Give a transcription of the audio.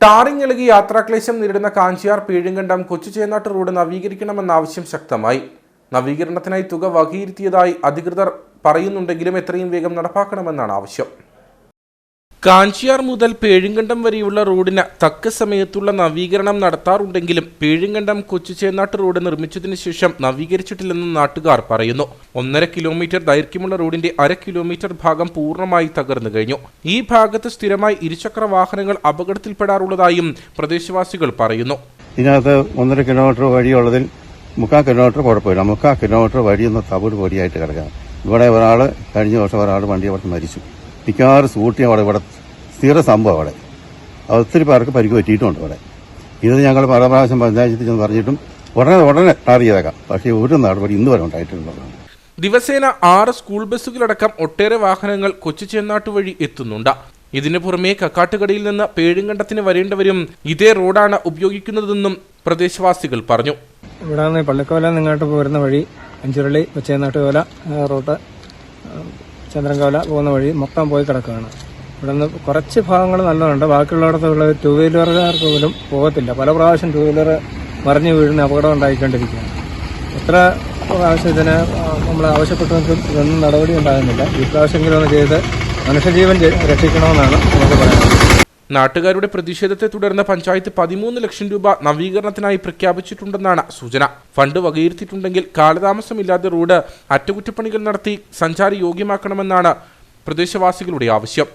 Tarring ഇളകി യാത്രാക്ലേശം നേരിടുന്ന Kanchiyar Pezhumkandam കൊച്ചുചേനാട്ട് road നവീകരിക്കണമെന്ന ആവശ്യം ശക്തമായി. നവീകരണത്തിനായി തുക വകയിരുത്തിയതായി അധികൃതർ പറയുന്നുണ്ടെങ്കിലും എത്രയും വേഗം നടപ്പാക്കണമെന്നാണ് ആവശ്യം. കാഞ്ചിയാർ മുതൽ പേഴുങ്കണ്ടം വരെയുള്ള റോഡിന് തക്ക സമയത്തുള്ള നവീകരണം നടത്താറുണ്ടെങ്കിലും പേഴുങ്കണ്ടം കൊച്ചുചേനാട്ട് റോഡ് നിർമ്മിച്ചതിന് ശേഷം നവീകരിച്ചിട്ടില്ലെന്ന് നാട്ടുകാർ പറയുന്നു. ഒന്നര കിലോമീറ്റർ ദൈർഘ്യമുള്ള റോഡിന്റെ അര കിലോമീറ്റർ ഭാഗം പൂർണമായി തകർന്നു കഴിഞ്ഞു. ഈ ഭാഗത്ത് സ്ഥിരമായി ഇരുചക്ര വാഹനങ്ങൾ അപകടത്തിൽപ്പെടാറുള്ളതായും പ്രദേശവാസികൾ പറയുന്നു. ഇതിനകത്ത് ഒന്നര കിലോമീറ്റർ വഴിയുള്ളതിൽ മുക്കാൽ കിലോമീറ്റർ കുഴപ്പമില്ല. മുക്കാൽ കിലോമീറ്റർ വഴിയൊന്ന് തവിട് പൊടിയായിട്ട് കിടക്കാം ഇവിടെ ഒരാൾ കഴിഞ്ഞ വർഷം ഒരാൾ വണ്ടി അവിടെ മരിച്ചു. മിക്കവാറും സ്കൂട്ടി അവിടെ ഇവിടെ സ്ഥിര സംഭവം അവിടെ. ഒത്തിരി പേർക്ക് പരിക്ക് പറ്റിയിട്ടുമുണ്ട് അവിടെ. ഇത് ഞങ്ങൾ പല പ്രാവശ്യം പഞ്ചായത്തിൽ ചെന്ന് പറഞ്ഞിട്ടും ഉടനെ ഉടനെ ടാർ ചെയ്തേക്കാം. പക്ഷേ ഒരു നടപടി ഇന്ന് വരെ ഉണ്ടായിട്ടുണ്ട് ദിവസേന ആറ് സ്കൂൾ ബസ്സുകളടക്കം ഒട്ടേറെ വാഹനങ്ങൾ കൊച്ചുചേന്നാട്ട് വഴി എത്തുന്നുണ്ട്. ഇതിനു പുറമെ കക്കാട്ടുകടയിൽ നിന്ന് പേഴുങ്കണ്ടത്തിന് വരേണ്ടവരും ഇതേ റോഡാണ് ഉപയോഗിക്കുന്നതെന്നും പ്രദേശവാസികൾ പറഞ്ഞു. ഇവിടെ നിന്ന് പള്ളിക്കോല നിങ്ങോട്ട് പോരുന്ന വഴി. അഞ്ചുരളി കൊച്ചേനാട്ടുകോല റോട്ട് ചന്ദ്രൻകോല പോകുന്ന വഴി മൊത്തം പോയി കിടക്കുകയാണ്. ഇവിടെ നിന്ന് കുറച്ച് ഭാഗങ്ങൾ നല്ലതുണ്ട് ബാക്കിയുള്ളിടത്തുള്ള ടൂ വീലറുകാർക്ക് പോലും പോകത്തില്ല. പല പ്രാവശ്യം ടൂ വീലർ മറിഞ്ഞു വീഴുന്ന അപകടം ഉണ്ടായിക്കൊണ്ടിരിക്കുകയാണ്. എത്ര പ്രാവശ്യം ഇതിന് നമ്മൾ ആവശ്യപ്പെട്ടവർക്ക് ഇതൊന്നും നടപടി ഉണ്ടാകുന്നില്ല. ഈ പ്രാവശ്യമെങ്കിലും ഒന്ന് ചെയ്ത് മനുഷ്യജീവൻ രക്ഷിക്കണമെന്നാണ് നമുക്ക് പറയുന്നത് നാട്ടുകാരുടെ പ്രതിഷേധത്തെ തുടർന്ന് പഞ്ചായത്ത് പതിമൂന്ന് ലക്ഷം രൂപ നവീകരണത്തിനായി പ്രഖ്യാപിച്ചിട്ടുണ്ടെന്നാണ് സൂചന. ഫണ്ട് വകയിരുത്തിയിട്ടുണ്ടെങ്കിൽ കാലതാമസമില്ലാതെ റോഡ് അറ്റകുറ്റപ്പണികൾ നടത്തി സഞ്ചാര യോഗ്യമാക്കണമെന്നാണ് പ്രദേശവാസികളുടെ ആവശ്യം.